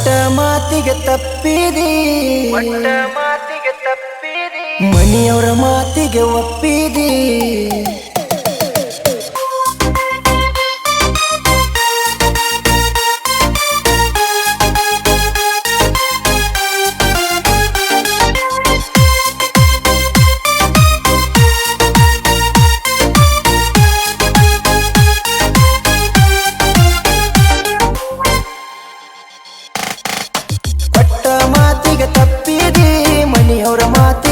ಕೊಟ್ಟ ಮಾತಿಗೆ ತಪ್ಪಿದಿ? ಕೊಟ್ಟ ಮಾತಿಗೆ ತಪ್ಪಿರಿ ಮನಿಯವರ ಮಾತಿಗೆ ಒಪ್ಪಿದಿ?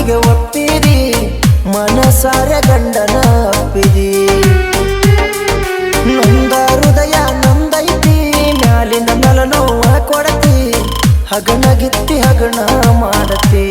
ಮಾತಿಗೆ ಒಪ್ಪಿರಿ ಮನಸಾರ ಗಂಡನ ಒಪ್ಪಿರಿ ನಂದ ಹೃದಯ ನಂದೈತಿ ಮ್ಯಾಲಿನ ನಲ ನೋವ ಕೊಡತಿ, ಹಗನಗಿತ್ತಿ ಹಗಣ ಮಾಡತಿ.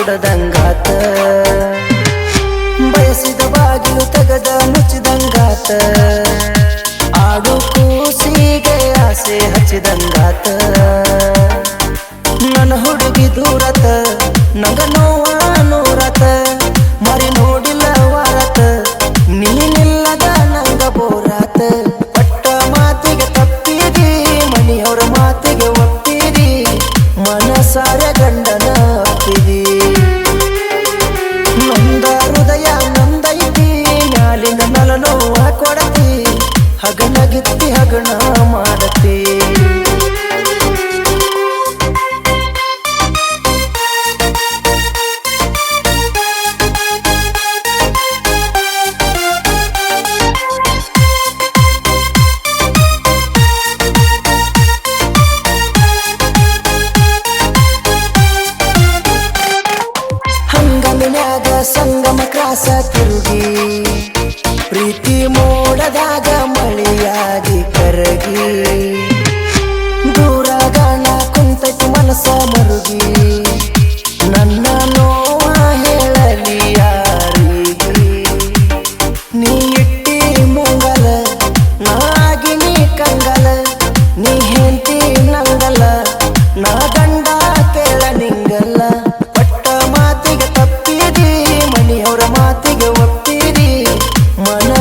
ಕುಡದಂಗಾತ ಬಯಸಿದ ಬಾಗಿಲು ತೆಗದ ಮುಚ್ಚಿದಂಗಾತ ಆಡು ಕೂಸಿಗೆ ಆಸೆ ಹಚ್ಚಿದಂಗಾತ. ನನ್ನ ಹುಡುಗಿ ದೂರತ, ನಂಗ ನೋವ ಮರಿ ನೋಡಿಲ್ಲ ವಾರತ ನೀನಿಲ್ಲದ ನಂಗ ಬೋರಾತ. ಪಟ್ಟ ಮಾತಿಗೆ ತಪ್ಪಿದಿ, ಮನೆಯವರ ಮಾತಿಗೆ ಒಪ್ಪಿದಿ. ಮನಸಾರ ಹಗನಗಿತ್ತಿ ಹಗಣ ಮಾಡತಿ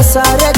ಮಾತಿಗೆ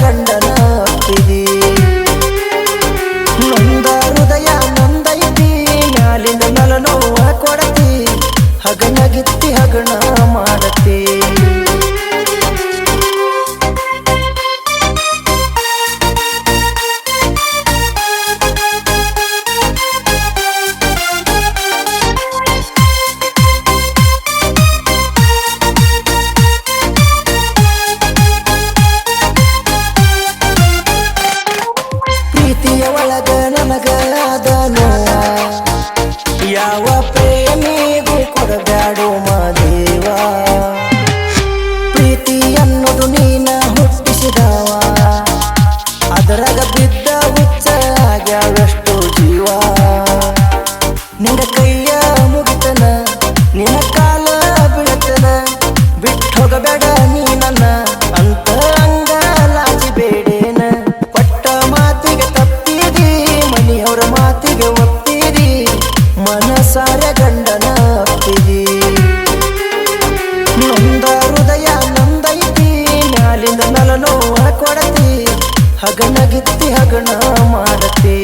ಜೀವಾ ನಿನ್ನ ಕೈಯ ಮುಗಿತನ, ನಿನ್ನ ಕಾಲ ಬೀಳತನ ಬಿಟ್ಟು ಹೋಗಬೇಡ ನೀ ಅಂತ ಅಂಗ ಬೇಡೇನ. ಮಾತಿಗೆ ತಪ್ಪಿದಿ, ಮನೆಯವರ ಮಾತಿಗೆ ಒಪ್ಪಿದಿ. ಮನಸಾರ ಗಂಡನ ಅಪ್ಪಿದಿ ನೊಂದ ಹೃದಯ ನಂದೈತಿ ನಾಲಿಂದ ನಲ ನೋವ ಕೊಡತಿ. ಹಗನಗಿತ್ತಿ ಹಗಣ ಮಾಡತಿ.